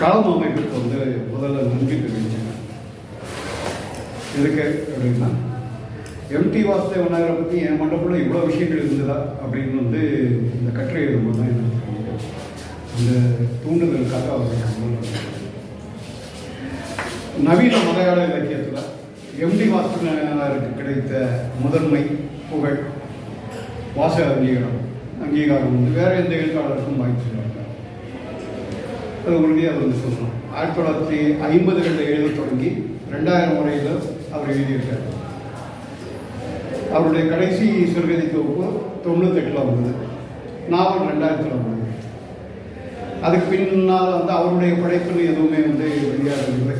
களம் அமைப்புக்கு வந்து முதல்ல நன்றி தெரிவிச்சேன் எதுக்கு அப்படின்னா எம்டி வாசுதேவ நகரை பற்றி என் மண்டபத்தில் இவ்வளோ விஷயங்கள் இருந்ததா அப்படின்னு வந்து இந்த கட்டுரை எழுதும்போது தான் எனக்கு தெரியுது. அந்த தூண்டுதலுக்காக அவர் நவீன மலையாள இலக்கியத்தில் எம்டி வாசுதேவனருக்கு கிடைத்த முதன்மை புகழ் வாச அங்கீகாரம் அங்கீகாரம் வந்து வேறு எந்த எழுத்தாளருக்கும் வாய்ப்பு அது உறுதியாக வந்து சொல்லணும் ஆயிரத்தி தொள்ளாயிரத்தி ஐம்பதுகளில் எழுத தொடங்கி ரெண்டாயிரம் முறையில் அவர் எழுதியிருக்கார். அவருடைய கடைசி சிறுகதை தொகுப்பு தொண்ணூத்தெட்டில் வந்தது. நாவல் ரெண்டாயிரத்தில் வந்தது. அதுக்கு பின்னால் வந்து அவருடைய படைப்புன்னு எதுவுமே வந்து வெளியாகவில்லை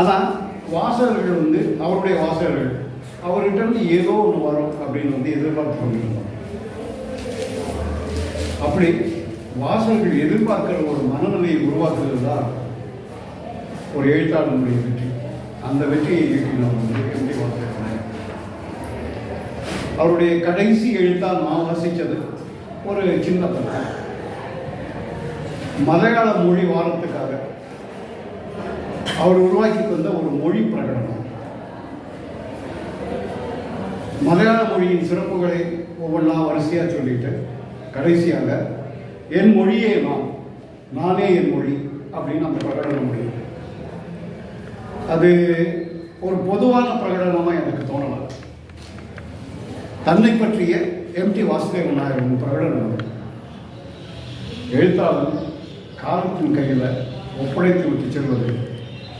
ஆனால் வாசகர்கள் வந்து அவருடைய வாசகர்கள். அவர்கிட்ட இருந்து ஏதோ ஒன்று வரும் அப்படின்னு வந்து எதிர்பார்த்து கொண்டிருந்தோம். அப்படி வாசகர்கள் எதிர்பார்க்கிற ஒரு மனநிலையை உருவாக்குறது தான் ஒரு எழுத்தாளனுடைய வெற்றி. அந்த வெற்றியை ஈட்டினோம் வந்து எப்படி வாசகர் அவருடைய கடைசி எழுத்தால் நான் வாசித்தது ஒரு சின்ன பக்கம் மலையாள மொழி வாரத்துக்காக அவர் உருவாக்கி தந்த ஒரு மொழி பிரகடனம். மலையாள மொழியின் சிறப்புகளை ஒவ்வொன்றா வரிசையாக சொல்லிட்டு கடைசியாக என் மொழியே நான் நானே என் மொழி அப்படின்னு அந்த பிரகடனம் முடியும். அது ஒரு பொதுவான பிரகடனமாக எனக்கு தோணலை தன்னை பற்றிய எம்டி வாசுதேவன் நாயகன் பிரகடனம் எழுத்தாளர் எழுத்தாளன் காலத்தின் கையில் ஒப்படைத்து விட்டு செல்வது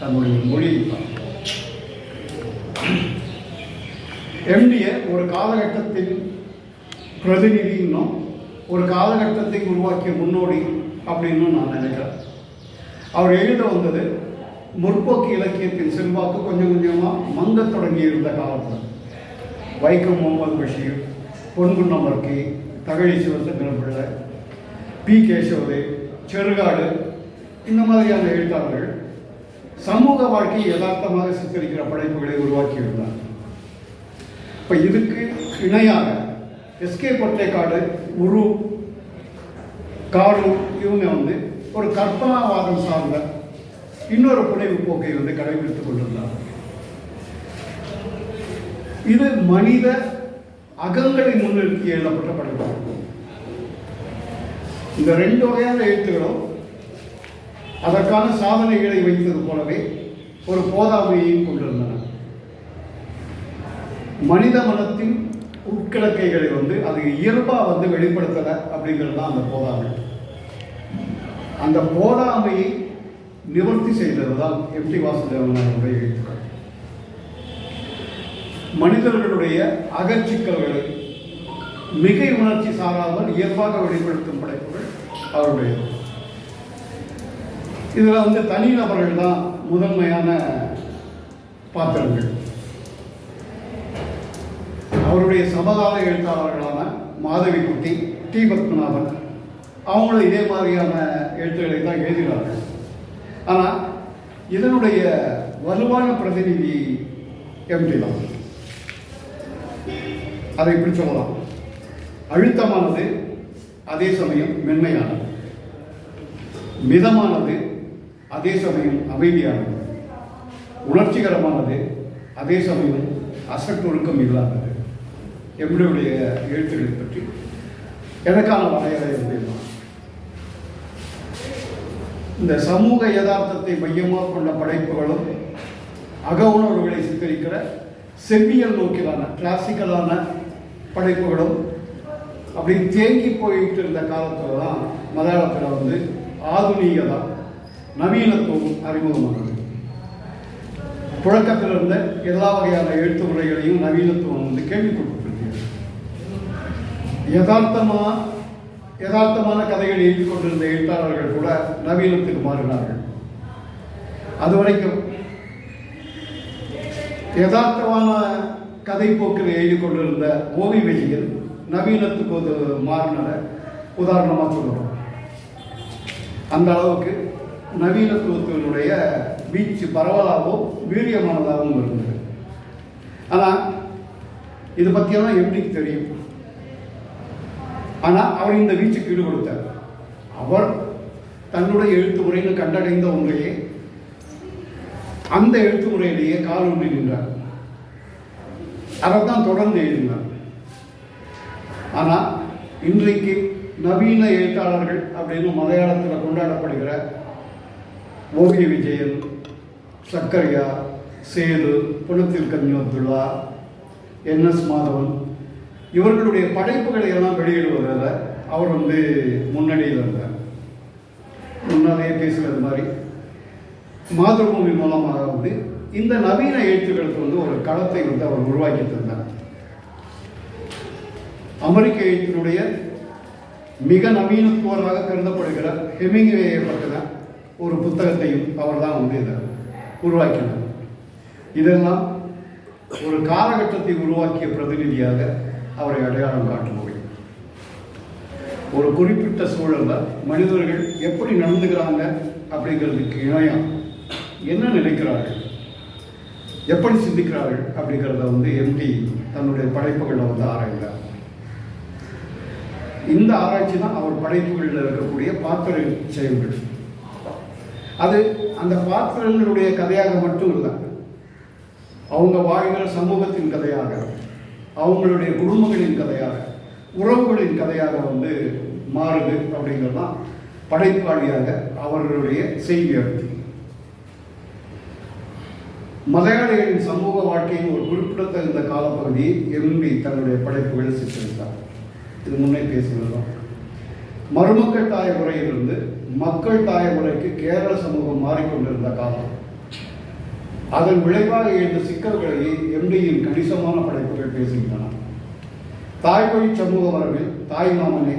தன்னுடைய மொழியை தான். எம்டியை ஒரு காலகட்டத்தின் பிரதிநிதின்னும் ஒரு காலகட்டத்தை உருவாக்கிய முன்னோடி அப்படின்னு நான் நினைக்கிறேன். அவர் எழுத வந்தது முற்போக்கு இலக்கியத்தின் செல்வாக்கு கொஞ்சம் கொஞ்சமாக மந்த தொடங்கி இருந்த காலத்தில் வைக்கம் முகமது பஷீர் பொன்குன்னமர்கி தகழி சிவசந்திரன் பிள்ளை பி. கேசவதே செருகாடு இந்த மாதிரியான எழுத்தாளர்கள் சமூக வாழ்க்கையை யதார்த்தமாக சித்தரிக்கிற படைப்புகளை உருவாக்கியிருந்தார் இப்போ இதுக்கு இணையாக எஸ்கே பொற்றைக்காடு உரு காடு இவங்க வந்து ஒரு கற்பனாவாதம் சார்ந்த இன்னொரு புனைவு போக்கை வந்து கடைபிடித்துக் கொண்டிருந்தார். இது மனித அகங்களை முன்னிறுத்தி எழுதப்பட்ட படைப்பு. இந்த ரெண்டு வகையான எழுத்துகளும் அதற்கான சாதனைகளை வைத்தது போலவே ஒரு போதாமையையும் கொண்டிருந்தன. மனித மனத்தின் உட்கிழக்கைகளை வந்து அது இயல்பாக வந்து வெளிப்படுத்தலை அப்படிங்கிறது தான் அந்த போதாமை. அந்த போதாமையை நிவர்த்தி செய்தது தான் எம்டி வாசுதேவனுடைய எழுத்துக்கள். மனிதர்களுடைய அகச்சிக்கல்களை மிகை உணர்ச்சி சாராமல் இயல்பாக வெளிப்படுத்தும் படைப்புகள் அவருடைய இதில் வந்து தனிநபர்கள் தான் முதன்மையான பாத்திரங்கள். அவருடைய சமகால எழுத்தாளர்களான மாதவி குட்டி டி. பத்மநாபன் அவங்களும் இதே மாதிரியான எழுத்துக்களை தான் எழுதினார்கள் ஆனால் இதனுடைய வலுவான பிரதிநிதி எம்டி தான். அதை இப்படி சொல்லலாம். அழுத்தமானது அதே சமயம் மென்மையானது. மிதமானது அதே சமயம் அமைதியானது. உணர்ச்சிகரமானது அதே சமயம் அசட்டொழுக்கம் இல்லாதது. எம்டியுடைய எழுத்துக்களை பற்றி. எனக்கான வரையறை அப்படின்னா இந்த சமூக யதார்த்தத்தை மையமாக கொண்ட படைப்புகளும் அக உணர்வுகளை சித்தரிக்கிற செவ்வியல் நோக்கிலான கிளாசிக்கலான படைப்புகளும் அப்படி தேங்கி போயிட்டு இருந்த காலத்தில் தான் மலையாளத்தில் வந்து ஆதுநீகதா நவீனத்துவம் அறிமுகமானது. புழக்கத்தில் இருந்த எல்லா வகையான எழுத்து முறைகளையும் நவீனத்துவம் வந்து கேள்விப்பட்டு யதார்த்தமா யதார்த்தமான கதைகள் எழுதி கொண்டிருந்த எழுத்தாளர்கள் கூட நவீனத்துக்கு மாறினார்கள். அது வரைக்கும் யதார்த்தமான கதை போக்கில் எழுதி கொண்டிருந்த ஓவி வெளியில் நவீனத்துக்கு ஒரு மாறினரை உதாரணமாக சொல்லுறோம் அந்த அளவுக்கு நவீனத்துவத்தினுடைய வீச்சு பரவலாகவும் வீரியமானதாகவும் இருந்தது. ஆனால் இது பற்றியெல்லாம் எப்படிக்கு தெரியும். ஆனால் அவர் இந்த வீச்சுக்கு ஈடு கொடுத்தார் அவர் தன்னுடைய எழுத்து முறையில் கண்டடைந்த ஒன்றையே அந்த எழுத்து முறையிலேயே கால் ஒன்றி நின்றார். அதைத்தான் தொடர்ந்து எழுதினார். ஆனால் இன்றைக்கு நவீன எழுத்தாளர்கள் அப்படின்னு மலையாளத்தில் கொண்டாடப்படுகிற ஓவிய விஜயன் சக்கரையா சேது புனத்தில் கன்னியோத்துல்லா என் எஸ் மாதவன் இவர்களுடைய படைப்புகளை எல்லாம் வெளியிடுவதில் அவர் வந்து முன்னணியில் இருந்தார் முன்னாலேயே பேசுகிறது மாதிரி மாதபூமி மூலமாக வந்து இந்த நவீன எழுத்துக்களுக்கு வந்து ஒரு களத்தை வந்து அவர் உருவாக்கி தந்தார். அமெரிக்க எழுத்தினுடைய மிக நவீனத்துவராக கருதப்படுகிற ஹெமிங்வேயை பற்றின ஒரு புத்தகத்தையும் அவர் தான் வந்து இதை உருவாக்கினார். இதெல்லாம் ஒரு காலகட்டத்தை உருவாக்கிய பிரதிநிதியாக அவரை அடையாளம் காட்ட முடியும். ஒரு குறிப்பிட்ட சூழலில் மனிதர்கள் எப்படி நடந்துக்கிறாங்க அப்படிங்கிறதுக்கு இணையம் என்ன நினைக்கிறார்கள்? எப்படி சிந்திக்கிறார்கள் அப்படிங்கிறத வந்து எம்டி தன்னுடைய படைப்புகளை வந்து ஆராய்ந்தார். இந்த ஆராய்ச்சி தான் அவர் படைப்புகளில் இருக்கக்கூடிய பாத்திர செயல்கள். அது அந்த பாத்திரங்களுடைய கதையாக மட்டும் இல்லை அவங்க வாழ்கிற சமூகத்தின் கதையாக அவங்களுடைய குடும்பங்களின் கதையாக உறவுகளின் கதையாக வந்து மாறுது அப்படிங்கிறது தான் படைப்பாளியாக அவர்களுடைய செய்தி அர்த்தம் மலையாளிகளின் சமூக வாழ்க்கையின் ஒரு குறிப்பிடத்தகுந்த காலப்பகுதியை எம்பி தன்னுடைய படைப்புகளில் சித்தரித்தார். இது முன்னே பேசினதுதான். மருமக்கள் தாய முறையிலிருந்து மக்கள் தாய முறைக்கு கேரள சமூகம் மாறிக்கொண்டிருந்த காலம். அதன் விளைவாக எழுந்த சிக்கல்களை எம்டியின் கணிசமான படைப்புகள் பேசுகின்றன. தாய்மொழி சமூக மரபில் தாய் மாமனே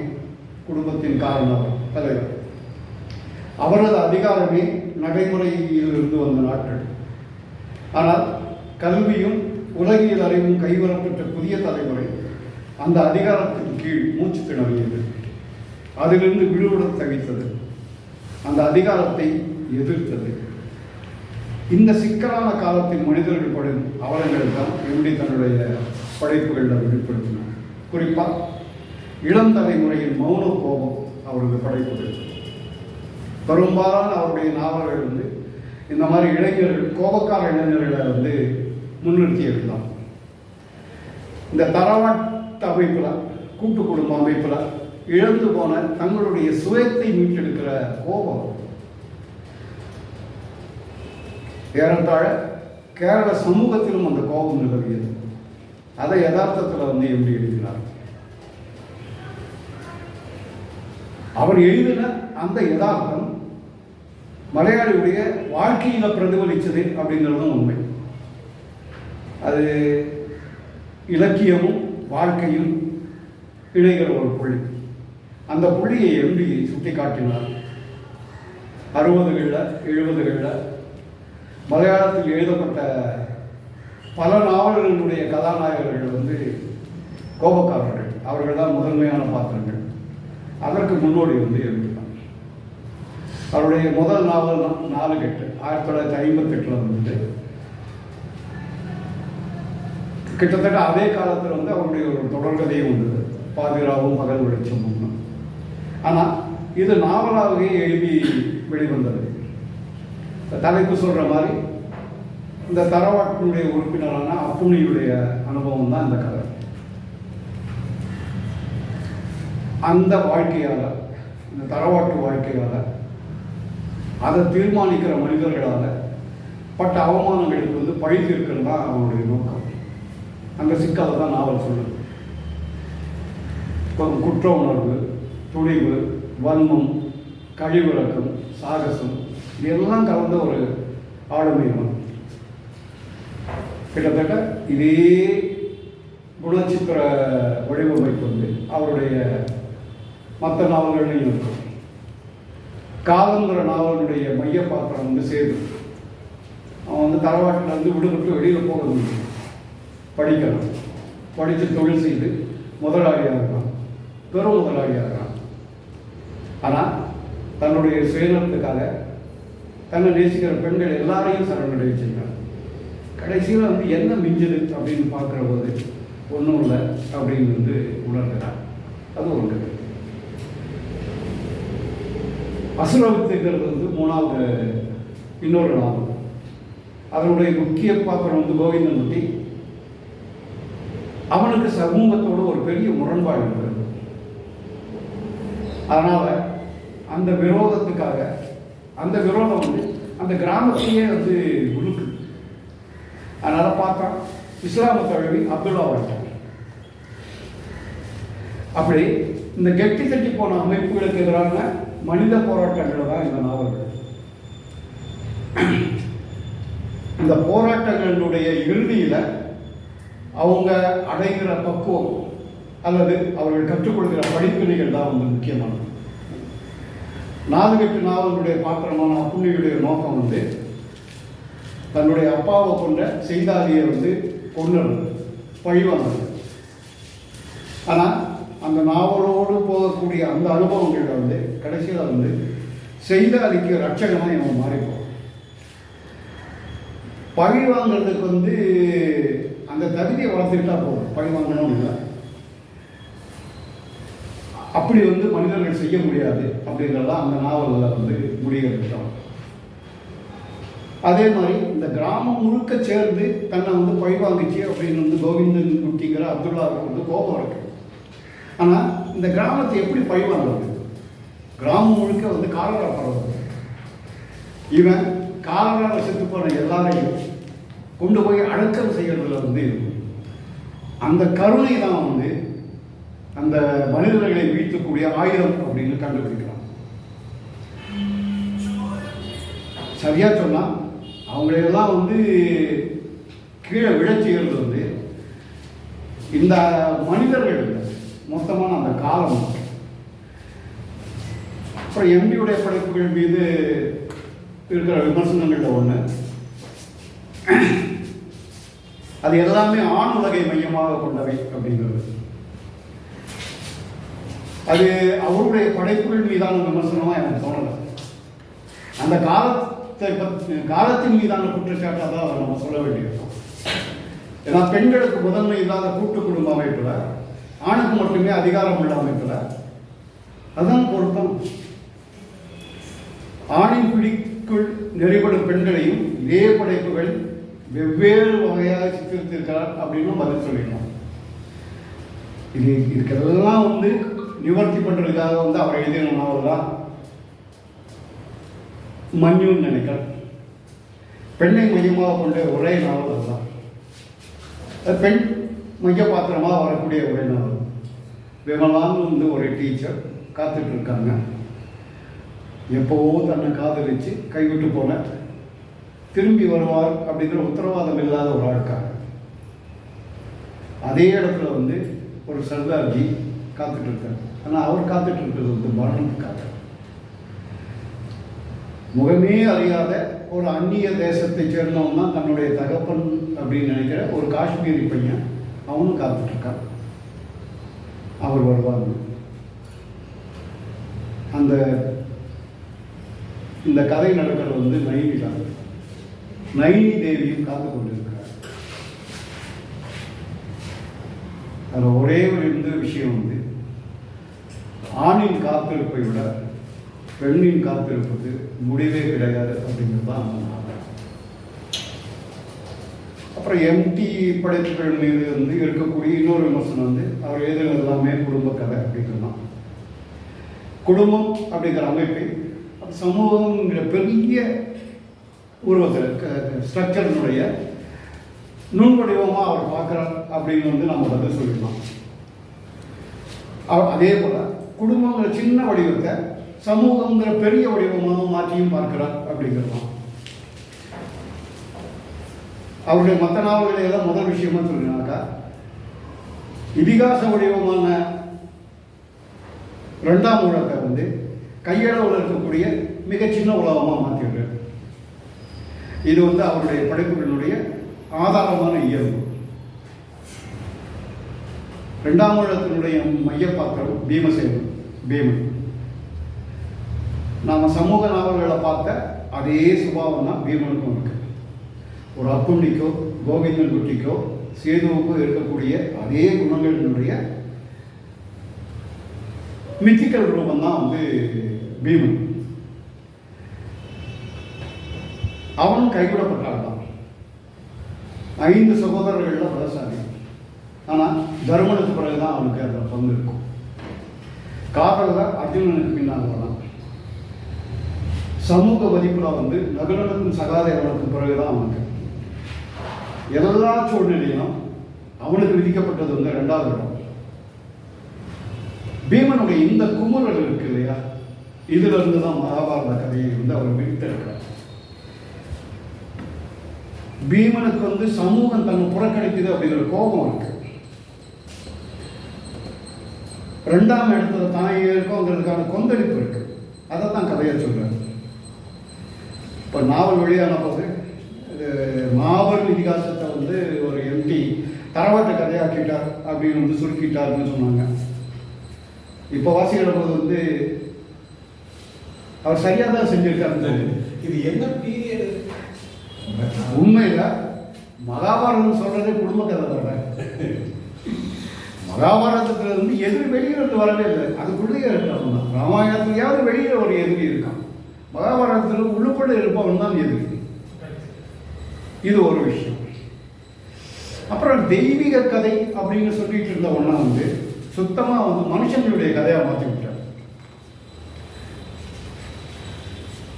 குடும்பத்தின் காரணம் தலைவர். அவரது அதிகாரமே நடைமுறையில் இருந்து வந்த நாட்கள். ஆனால் கல்வியும் உலகியல் அறிவும் கைவரப்பட்ட புதிய தலைமுறை அந்த அதிகாரத்தின் கீழ் மூச்சு திணறியது. அதிலிருந்து விடுபட தவித்தது. அந்த அதிகாரத்தை எதிர்த்தது. இந்த சிக்கலான காலத்தில் மனிதர்கள் படும் அவலங்கள் தான் எப்படி தன்னுடைய படைப்புகளில் வெளிப்படுத்தினார் குறிப்பாக இளம் தலைமுறையின் மௌன கோபம் அவரது படைப்புகள். பெரும்பாலான அவருடைய நாவல்கள் வந்து இந்த மாதிரி இளைஞர்கள் கோபக்கார இளைஞர்களை வந்து முன்னிறுத்தி எழுதலாம் இந்த தரவாட்ட அமைப்பில் கூட்டு குடும்ப அமைப்பில் இழந்து போன தங்களுடைய சுயத்தை மீட்டெடுக்கிற கோபம் ஏறத்தாழ கேரள சமூகத்திலும் அந்த கோபம் நிலவியது. அதை யதார்த்தத்தில் வந்து எப்படி எழுதினார்? அவர் எழுதின அந்த யதார்த்தம் மலையாளியுடைய வாழ்க்கையில பிரதிபலிச்சது அப்படிங்கிறதும் உண்மை. அது இலக்கியமும் வாழ்க்கையும் இணைகிற ஒரு புள்ளி. அந்த புள்ளியை எப்படி சுட்டி காட்டினார் அறுபதுகளில் எழுபதுகளில் மலையாளத்தில் எழுதப்பட்ட பல நாவல்களுடைய கதாநாயகர்கள் வந்து கோபக்காரர்கள். அவர்கள் தான் முதன்மையான பாத்திரங்கள். அதற்கு முன்னோடி வந்து எழுதினார் அவருடைய முதல் நாவல் நாலு கெட்டு ஆயிரத்தி தொள்ளாயிரத்தி ஐம்பத்தெட்டில் வந்து கிட்டத்தட்ட அதே காலத்தில் வந்து அவருடைய ஒரு தொடர்கதையும் வந்தது. பாதிராவும் பகல் வெளிச்சமும். ஆனால் இது நாவலாகவே எழுதி வெளிவந்தது. தலைப்பு சொல்கிற மாதிரி இந்த தரவாட்டினுடைய உறுப்பினரான அப்புனியுடைய அனுபவம் தான் இந்த கதை. அந்த வாழ்க்கையால் இந்த தரவாட்டு வாழ்க்கையால் அதை தீர்மானிக்கிற மனிதர்களால் பட்ட அவமானங்களுக்கு வந்து பழி தீர்க்கிறது தான் அவனுடைய நோக்கம். அந்த சிக்கலை தான் நாவல் சொல்லுது. குற்ற உணர்வு துணிவு வன்மம் கழிவிறக்கம் சாகசம் இதெல்லாம் கலந்த ஒரு ஆளுமை மனம் கிட்டத்தட்ட இதே குணச்சித்திர வடிவமைப்பு வந்து அவருடைய மற்ற நாவல்களையும் இருக்கும். காலங்கிற நாவலுடைய மைய பாத்திரம் வந்து சேது. அவன் வந்து தரவாட்டில் வந்து விடுபட்டு வெளியில் போக முடியும் படிக்கணும். படித்து தொழில் செய்து முதலாளியாக இருக்கான் பெரும் முதலாளியாக இருக்கான் ஆனால் தன்னுடைய சுயநலத்துக்காக தன்னை நேசிக்கிற பெண்கள் எல்லாரையும் சரணடை வச்சிருக்காங்க. கடைசியில் வந்து என்ன மிஞ்சது அப்படின்னு பார்க்குற போது ஒன்றும் இல்லை அப்படின்னு வந்து உணர்கிறார். அது ஒன்று அசுரவித்துங்கிறது வந்து மூணாவது இன்னொரு நாவல் அதனுடைய முக்கிய பாத்திரம் வந்து கோவிந்தன்குட்டி அவனுக்கு சமூகத்தோடு ஒரு பெரிய முரண்பாடு இருக்கிறது. அதனால் அந்த விரோதத்துக்காக அந்த விரோதம் வந்து அந்த கிராமத்தையே வந்து உழுக்கு அதனால் பார்த்தா இஸ்லாம தழுவி அப்துல்லா வாழ்த்தாங்க அப்படி இந்த கெட்டி தட்டி போன அமைப்புகளுக்கு எதிரான மனித போராட்டங்கள் தான் இந்த நாவல்கள் இந்த போராட்டங்களுடைய இறுதியில் அவங்க அடைகிற பக்குவம் அல்லது அவர்கள் கற்றுக்கொள்கிற படிப்பினைகள் தான் வந்து முக்கியமானது. நாலுகட்டு நாவலுடைய பாத்திரமான அப்புள்ளியுடைய நோக்கம் வந்து தன்னுடைய அப்பாவை கொண்ட செய்தாதியை வந்து கொண்டது பழிவாங்க ஆனால் அந்த நாவலோடு போகக்கூடிய அந்த அனுபவங்களில் வந்து கடைசியில் வந்து செய்தாதிக்கு ரட்சகனாக இவன் மாறிப்போம் பழி வாங்கிறதுக்கு வந்து அந்த தகுதியை வளர்த்துக்கிட்டா போதும். பழி வாங்கணும்னு இல்லை. அப்படி வந்து மனிதர்கள் செய்ய முடியாது அப்படிங்கிறதா அந்த நாவலில் வந்து முடிவெடுத்தோம் அதே மாதிரி இந்த கிராமம் முழுக்க சேர்ந்து தன்னை வந்து பழிவாங்கிச்சு அப்படின்னு வந்து கோவிந்தன் குட்டிங்கிற அப்துல்லாவுக்கு வந்து கோபம் இருக்கு ஆனால் இந்த கிராமத்தை எப்படி பழிவாங்குறது? கிராமம் முழுக்க வந்து காலரா பரவுது இவன் காலரா செத்து போன எல்லாரையும் கொண்டு போய் அடக்கம் செய்யறதுல வந்து அந்த கருணை தான் வந்து அந்த மனிதர்களை வீழ்த்தக்கூடிய ஆயுதம் அப்படின்னு கண்டுபிடிக்கிறான் சரியா சொன்னா அவங்களையெல்லாம் வந்து கீழே விழச் செய்கிறது வந்து இந்த மனிதர்கள் மொத்தமான அந்த காலம். அப்புறம் எம்டியுடைய படைப்புகள் மீது இருக்கிற விமர்சனங்களில் ஒன்று அது எல்லாமே ஆண் உலகை மையமாக கொண்டவை அப்படிங்கிறது. அது அவருடைய படைப்புகள் மீதான விமர்சனமாக எனக்கு தோணலை. அந்த காலத்தை பத்தி காலத்தின் மீதான குற்றச்சாட்டாக தான் அதை நம்ம சொல்ல வேண்டியிருக்கோம். ஏன்னா பெண்களுக்கு முதன்மை இல்லாத கூட்டு குடும்ப அமைப்பில் ஆணுக்கு மட்டுமே அதிகாரம் உள்ள அமைப்பில் அதுதான் பொருத்தம் ஆணின் பிடிக்குள் நெறிபடும் பெண்களையும் இதே படைப்புகள் வெவ்வேறு வகையாக சித்தரித்திருக்கிறார் அப்படின்னு பதில் சொல்லிடணும். இது இதுக்கெல்லாம் வந்து நிவர்த்தி பண்ணுறதுக்காக வந்து அவர் எழுதின நாவல் தான் மஞ்சுன்னு நினைக்கிறேன். பெண்ணை மையமாக கொண்ட ஒரே நாவல் அதுதான். பெண் மைய பாத்திரமாக வரக்கூடிய ஒரே நாவல் விமலான்னு வந்து ஒரு டீச்சர் காத்துட்டு இருக்காங்க. எப்போவோ தன்னை காதலிச்சு கைவிட்டு போன திரும்பி வருவார் அப்படிங்கிற உத்தரவாதம் இல்லாத ஒரு ஆளுக்காக அதே இடத்துல வந்து ஒரு சர்தார்ஜி காத்துட்டு இருக்காரு. ஆனால் அவர் காத்துட்டு இருக்கிறது வந்து மரணத்துக்காக முகமே அறியாத ஒரு அந்நிய தேசத்தை சேர்ந்தவன் தான் தன்னுடைய தகப்பன் அப்படின்னு நினைக்கிற ஒரு காஷ்மீரி பையன் அவனும் காத்துட்டு இருக்கான். அவர் வருவாங்க அந்த இந்த கதை நடக்கிறது வந்து நைனி தான். நைனி தேவியும் காத்து கொண்டிருக்கிறார். அதில் ஒரே ஒரு இந்த விஷயம் வந்து ஆணின் காத்திருப்பை விட பெண்ணின் காத்திருப்புக்கு முடிவே கிடையாது அப்படிங்கிறது தான் அந்த அப்புறம் எம்டி படைப்புகள் மீது வந்து இருக்கக்கூடிய இன்னொரு விமர்சனம் வந்து அவர் எழுதுனது எல்லாமே குடும்ப கதை அப்படிங்கிறதான் குடும்பம் அப்படிங்கிற அமைப்பை சமூகங்கிற பெரிய உருவத்தில் ஸ்ட்ரக்சர்னுடைய நுண்வடிவமாக அவர் பார்க்குறார் அப்படின்னு வந்து நம்ம பதில் சொல்லிடலாம். அவ- அதே போல் குடும்பங்கிற சின்ன வடிவத்தை சமூகங்கிற பெரிய வடிவமாக மாற்றியும் பார்க்கிறார் அப்படிங்கிறதான் அவருடைய மற்ற நாவல்களை எல்லாம் முதல் விஷயமா சொல்லினாக்கா இதிகாச வடிவமான ரெண்டாம் உலகத்தை வந்து கையளவில் இருக்கக்கூடிய மிக சின்ன உலகமாக மாற்றிடுறார் இது வந்து அவருடைய படைப்புகளினுடைய ஆதாரமான இயல்பு. ரெண்டாம் உலகத்தினுடைய மைய பாத்திரம் பீமசேனன். భీముడు நாம் சமூக நாவல்களை பார்த்த அதே சுபாவம் தான் பீமனுக்கும் இருக்கு. ஒரு அப்புண்ணிக்கோ கோவிந்தன் குட்டிக்கோ சேதுவுக்கோ இருக்கக்கூடிய அதே குணங்களினுடைய மித்திக்கல் ரூபம் தான் வந்து பீமன். அவன் கைவிடப்பட்டால் தான் ஐந்து சகோதரர்கள்லாம் பிரசாதி ஆனால் தர்மனுக்கு பிறகுதான் அவனுக்கு அதில் பங்கு இருக்கும். காதல் தான் அர்ஜுனனுக்கு பின்னால் வரலாம். சமூக மதிப்பில் வந்து நகுலனுக்கும் சகாதேவனுக்கும் பிறகுதான் அவனுக்கு. எல்லா சூழ்நிலையிலும் அவனுக்கு விதிக்கப்பட்டது வந்து ரெண்டாவது இடம். பீமனுடைய இந்த குமுறல் இருக்கு இல்லையா? இதுல இருந்து தான் மகாபாரத கதையை வந்து அவர் விரித்திருக்கிறார். பீமனுக்கு வந்து சமூகம் தன்னை புறக்கணிக்குது அப்படிங்கிற கோபம் இருக்கு. ரெண்டாம் இடத்துல தான் இருக்கோங்கிறதுக்கான கொந்தளிப்பு இருக்கு. அதை தான் கதையை சொல்றாரு. இப்போ நாவல் வெளியான போது இது மாபெரும் இதிகாசத்தை வந்து ஒரு எம்டி தரவாட்ட கதையாக்கிட்டார் அப்படின்னு வந்து சுருக்கிட்டாருன்னு சொன்னாங்க. இப்போ வாசிக்கிற போது வந்து அவர் சரியாக தான் செஞ்சிருக்காரு இது என்ன பீரியட் உண்மையில மகாபாரதம் சொல்றதே குடும்ப கதை தானே. மகாபாரதத்துல இருந்து எதிரி வெளியிலிருந்து வரவே இல்லை. அதுக்குள்ளேயே இருக்கிறவன் தான். ராமாயணத்துலயாவது வெளியில ஒரு எதிரி இருக்கான். மகாபாரதத்தில் உள்ளுக்குள்ள இருப்பவன் தான் எதிரி. இது ஒரு விஷயம். அப்புறம் தெய்வீக கதை அப்படின்னு சொல்லிட்டு இருந்த ஒன்றா வந்து சுத்தமா வந்து மனுஷங்களுடைய கதையாக மாற்றி விட்டார்.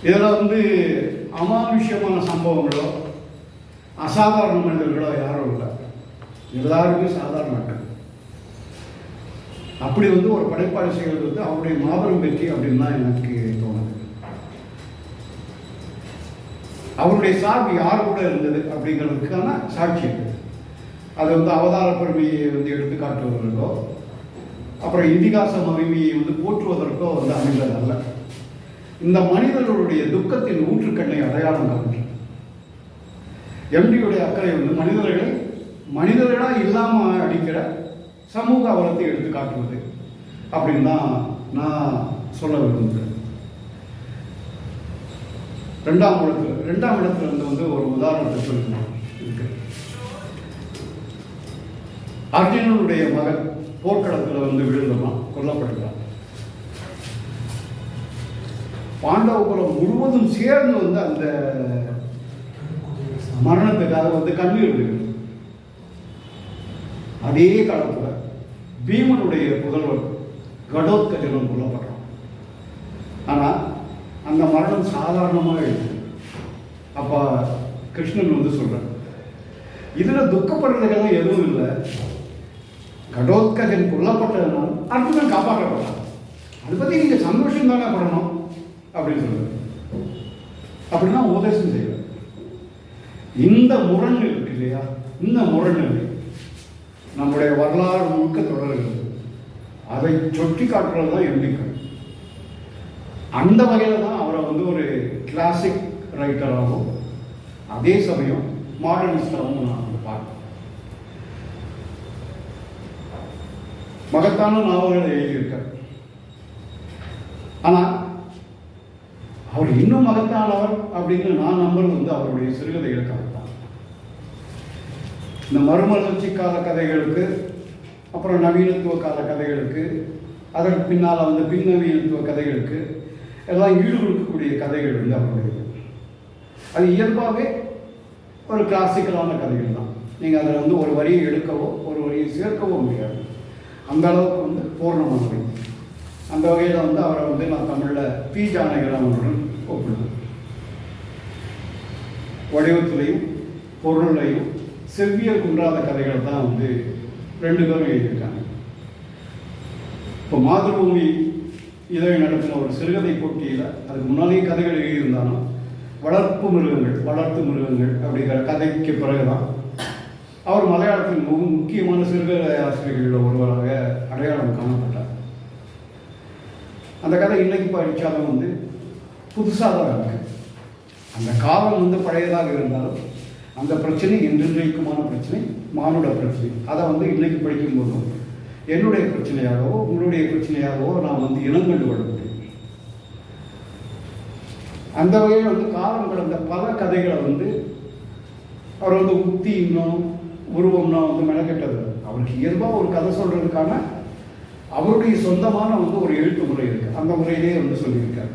இதில் வந்து அமானுஷ்யமான சம்பவங்களோ அசாதாரண மனிதர்களோ யாரும் இல்லை. எல்லாருமே சாதாரண அப்படி வந்து ஒரு படைப்பாளி செய்வது வந்து அவருடைய மாபெரும் வெற்றி அப்படின்னு தான் எனக்கு தோணுது. அவருடைய சார்பு யார் கூட இருந்தது அப்படிங்கிறதுக்கான சாட்சி அது. வந்து அவதார பெருமையை வந்து எடுத்து காட்டுவதற்கோ அப்புறம் இதிகாச மகிமையை வந்து போற்றுவதற்கோ வந்து அமைந்ததல்ல இந்த மனிதர்களுடைய துக்கத்தின் ஊற்றுக்கண்ணை அடையாளம் காண்கிறது எம்டியுடைய அக்கறை வந்து மனிதர்களை மனிதர்களாக இல்லாமல் அடிக்கிற சமூக அவலத்தை எடுத்து காட்டுவது அப்படின்னு தான் நான் சொல்ல விரும்புகிறேன். ரெண்டாம் இடத்துல ரெண்டாம் இடத்துல இருந்து வந்து ஒரு உதாரணத்தை சொல்லணும் இருக்கு அர்ஜுனனுடைய மகன் போர்க்களத்தில் வந்து விழுந்தவன் கொல்லப்படுகிறான் பாண்டவபுரம் முழுவதும் சேர்ந்து வந்து அந்த மரணத்துக்காக வந்து கண்ணீர் விடுகிறது. அதே காலத்தில் பீமனுடைய புதல்வர் கடோத்கஜனம் கொல்லப்படுறான் ஆனா அந்த மரணம் சாதாரணமாக இருக்கு அப்போ கிருஷ்ணன் வந்து சொல்கிறார் இதில் துக்கப்படுறதுக்கெல்லாம் எதுவும் இல்லை. கடோத்கஜன் கொல்லப்பட்டதுனால அர்ஜுனன் காப்பாற்றப்பட்டான். அதை பத்தி நீங்கள் சந்தோஷம் தானே படணும்? அப்படின்னு சொல்றாரு. அப்படின்னா உபதேசம் செய்வார். இந்த முரண் இருக்கு இல்லையா? இந்த முரண்நிலை நம்முடைய வரலாறு முழுக்க தொடர்கிறது. அதை சுட்டி காட்டுறது தான் எம்பிக்கள் அந்த வகையில் தான் அவரை வந்து ஒரு கிளாசிக் ரைட்டராகவும் அதே சமயம் மாடர்னிஸ்டாகவும் நான் வந்து பார்க்கிறேன். மகத்தான நாவல்கள் எழுதியிருக்கார். ஆனால் அவர் இன்னும் மகத்தானவர் அப்படின்னு நான் நம்புறது வந்து அவருடைய சிறுகதைகளுக்காக தான் இந்த மறுமலர்ச்சி கால கதைகளுக்கு அப்புறம் நவீனத்துவ கால கதைகளுக்கு அதற்கு பின்னால் வந்து பின்னவீனத்துவ கதைகளுக்கு எல்லாம் ஈடு கொடுக்கக்கூடிய கதைகள் வந்து அவருடையது அது இயல்பாகவே ஒரு கிளாசிக்கலான கதைகள் தான். நீங்கள் அதில் வந்து ஒரு வரியை எடுக்கவோ ஒரு வரியை சேர்க்கவோ முடியாது. அந்த அளவுக்கு வந்து பூர்ணமானவை அந்த வகையில் வந்து அவரை வந்து நான் தமிழில் பி. ஜானகிராம் அவருடன் ஒப்பிடுவேன். வடிவத்திலையும் பொருளையும் செவ்வியல் குன்றாத கதைகள் தான் வந்து ரெண்டு பேரும் எழுதியிருக்காங்க. இப்போ மாதృభூமி இதழ் நடத்தின ஒரு சிறுகதை போட்டியில் அதுக்கு முன்னாலேயே கதைகள் எழுதியிருந்தாலும் வளர்ப்பு மிருகங்கள் வளர்த்து மிருகங்கள் அப்படிங்கிற கதைக்கு பிறகுதான் அவர் மலையாளத்தின் மிக முக்கியமான சிறுகதை ஆசிரியர்களில் ஒருவராக அடையாளம் காணப்பட்டார். அந்த கதை இன்னைக்கு படித்தாலும் வந்து புதுசாக தான் இருக்கு. அந்த காலம் வந்து பழையதாக இருந்தாலும் அந்த பிரச்சனை என்றென்றைக்குமான பிரச்சனை? மானுட பிரச்சனை. அதை வந்து இன்னைக்கு படிக்கும்போதும் என்னுடைய பிரச்சனையாகவோ உங்களுடைய பிரச்சனையாகவோ நான் வந்து இனங்கண்டு கொள்ள முடியும் அந்த வகையில் வந்து காலம் கடந்த பல கதைகளை வந்து அவர் வந்து உத்தி இன்னும் உருவம்னா வந்து மெனக்கெட்டது. அவருக்கு இயல்பாக ஒரு கதை சொல்கிறதுக்கான அவருடைய சொந்தமான வந்து ஒரு எழுத்து முறை இருக்கு. அந்த முறையிலே வந்து சொல்லியிருக்கார்.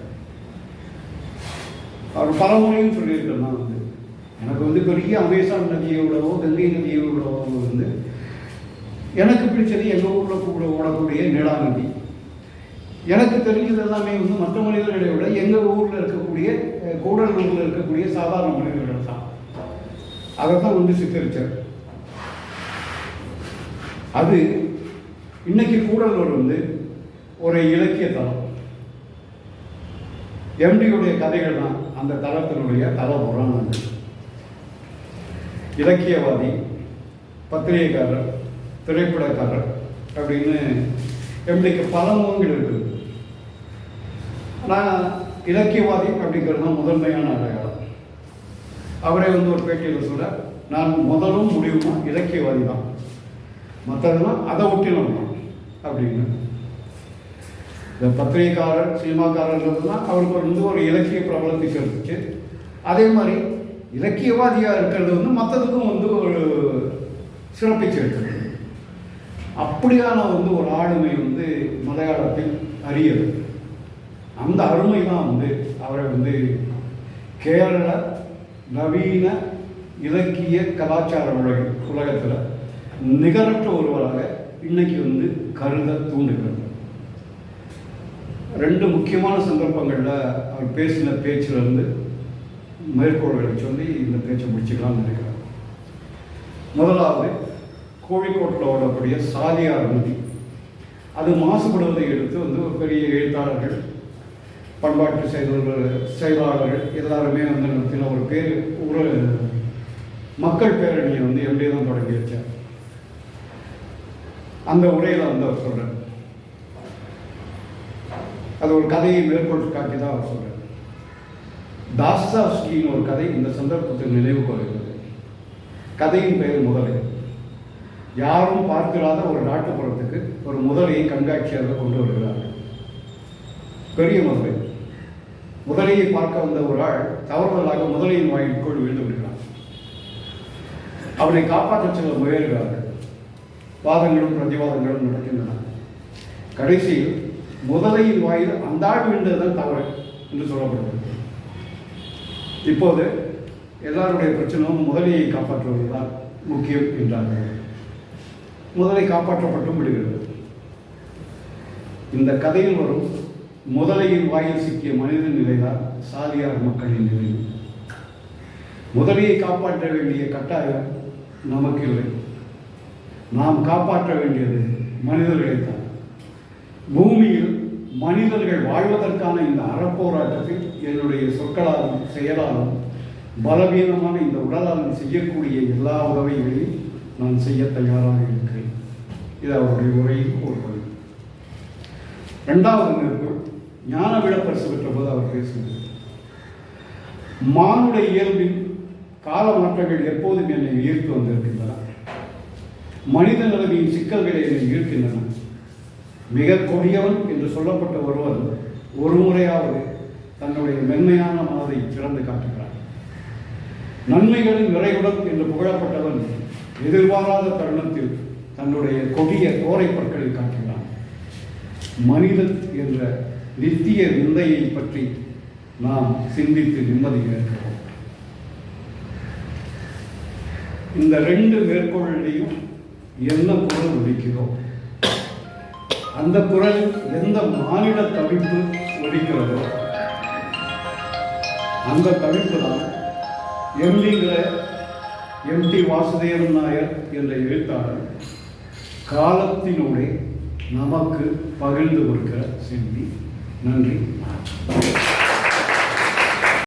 அவர் பல முறையும் சொல்லியிருக்கிறதுனா நான் வந்து எனக்கு வந்து பெரிய அமேசான் நதியோடவோ கங்கை நதியோடவோ வந்து எனக்கு பிடிச்சது எங்கள் ஊரில் கூட ஓடக்கூடிய நிலா நதி. எனக்கு தெரிஞ்சது எல்லாமே வந்து மற்ற மனிதர்களை விட எங்கள் ஊரில் இருக்கக்கூடிய கூடலூரில் இருக்கக்கூடிய சாதாரண மனிதர்கள் தான். அதை தான் வந்து சித்தரித்தார் அது இன்னைக்கு கூடலூர் வந்து ஒரு இலக்கிய தளம் எம்டியுடைய கதைகள் தான் அந்த தளத்தினுடைய தல புராணங்கள் இலக்கியவாதி பத்திரிகைக்காரர் திரைப்படக்காரர் அப்படின்னு எம்டிக்கு பல முகங்கள் இருக்குது ஆனால் இலக்கியவாதி அப்படிங்கிறது தான் முதன்மையான அடையாளம். அவரே வந்து ஒரு பேட்டியில் சொல்ல நான் முதலும் முடிவுமா இலக்கியவாதி தான். மற்றதெல்லாம் அதை ஒட்டினோம் தான் அப்படின்னு. இந்த பத்திரிகைக்காரர் சினிமாக்காரர்ன்றதுலாம் அவருக்கு வந்து ஒரு இலக்கிய பிரபலத்தை இருந்துச்சு அதே மாதிரி இலக்கியவாதியாக இருக்கிறது வந்து மற்றதுக்கும் வந்து ஒரு சிறப்பிச்சு இருக்கிறது அப்படியான வந்து ஒரு ஆளுமை வந்து மலையாளத்தில் அரியது. அந்த அருமை தான் வந்து அவரை வந்து கேரள நவீன இலக்கிய கலாச்சார உலக உலகத்தில் நிகரற்ற ஒருவராக இன்னைக்கு வந்து கருத தூண்டுகிறது. ரெண்டு முக்கியமான சந்தர்ப்பங்களில் அவர் பேசின பேச்சிலிருந்து மேற்கோள்களை சொல்லி இந்த பேச்சை முடிச்சுக்கலாம்னு நினைக்கிறேன். முதலாவது கோழிக்கோட்டில் ஓடக்கூடிய சாதியார் நிதி அது மாசுபடுவதை எடுத்து வந்து ஒரு பெரிய எழுத்தாளர்கள் பண்பாட்டு செயல்கள் செயலாளர்கள் எல்லாருமே வந்து நடத்தின ஒரு பேர் ஒரு மக்கள் பேரணியை வந்து எப்படி தான் தொடங்கி வச்சார். அந்த உரையில் வந்து அவர் சொல்கிறார் அது ஒரு கதையை மேற்கொள் காட்டி தான் அவர் சொல்கிறார் தாஸ்தாஸ்கின்னு ஒரு கதை இந்த சந்தர்ப்பத்தில் நினைவு கொள்கிறது கதையின் பெயர் முதலை. யாரும் பார்த்திராத ஒரு நாட்டுப்புறத்துக்கு ஒரு முதலையை கண்காட்சியாக கொண்டு வருகிறார்கள். பெரிய முதலை. முதலையை பார்க்க வந்த ஒரு ஆள் தவறுதலாக முதலையின் வாயிற்குள் விழுந்து விடுகிறார் அவனை காப்பாற்ற சில முயல்கிறார்கள். வாதங்களும் பிரதிவாதங்களும் நடக்கின்றன. கடைசியில் முதலையின் வாயில் அந்த ஆள் விழுந்ததுதான் தவறு என்று சொல்லப்படுகிறது. இப்போது எல்லாருடைய பிரச்சனையும் முதலையை காப்பாற்றுவதுதான் முக்கியம் என்றார்கள் முதலை காப்பாற்றப்பட்டும் விடுகிறது இந்த கதையில் வரும் முதலையின் வாயில் சிக்கிய மனித நிலைதான் சாதியார் மக்களின் நிலை. முதலையை காப்பாற்ற வேண்டிய கட்டாயம் நமக்கு இல்லை நாம் காப்பாற்ற வேண்டியது மனிதர்களைத்தான். பூமியில் மனிதர்கள் வாழ்வதற்கான இந்த அறப்போராட்டத்தில் என்னுடைய சொற்களாலும் செயலாலும் பலவீனமான இந்த உடலாலும் செய்யக்கூடிய எல்லா உதவிகளையும் நான் செய்ய தயாராக இருக்கிறேன். இது அவருடைய உரையில் ஒரு பகுதி இரண்டாவது மேற்கோள் ஞான விளப்பரிசு பெற்ற போது அவர் பேசுகிறார். மானுட இயல்பின் கால மாற்றங்கள் எப்போதும் என்னை ஈர்த்து வந்திருக்கின்றன. மனித நிலைமையின் சிக்கல்களை என்னை ஈர்க்கின்றன. மிக கொடியவன் என்று சொல்லப்பட்ட ஒருவர் ஒரு முறையாவது தன்னுடைய மென்மையான மனதை திறந்து காட்டுகிறார். நன்மைகளின் நிறைவுடன் என்று புகழப்பட்டவன் எதிர்பாராத தருணத்தில் தன்னுடைய கொடிய கோரை பற்களை காட்டுகிறான். மனிதன் என்ற நித்திய விந்தையை பற்றி நாம் சிந்தித்து நிம்மதி இருக்கிறோம் இந்த ரெண்டு மேற்கோளிலையும் என்ன பொருள் ஒலிக்கிறோம் அந்த குரல் எந்த மானிட தவிப்பு ஒழிக்கிறதோ அந்த தவிப்பு தான் எம்டிங்கிற எம்டி வாசுதேவன் நாயர் என்ற எழுத்தாளர் காலத்தினூடே நமக்கு பகிர்ந்து கொடுக்கிற செல்வி. நன்றி.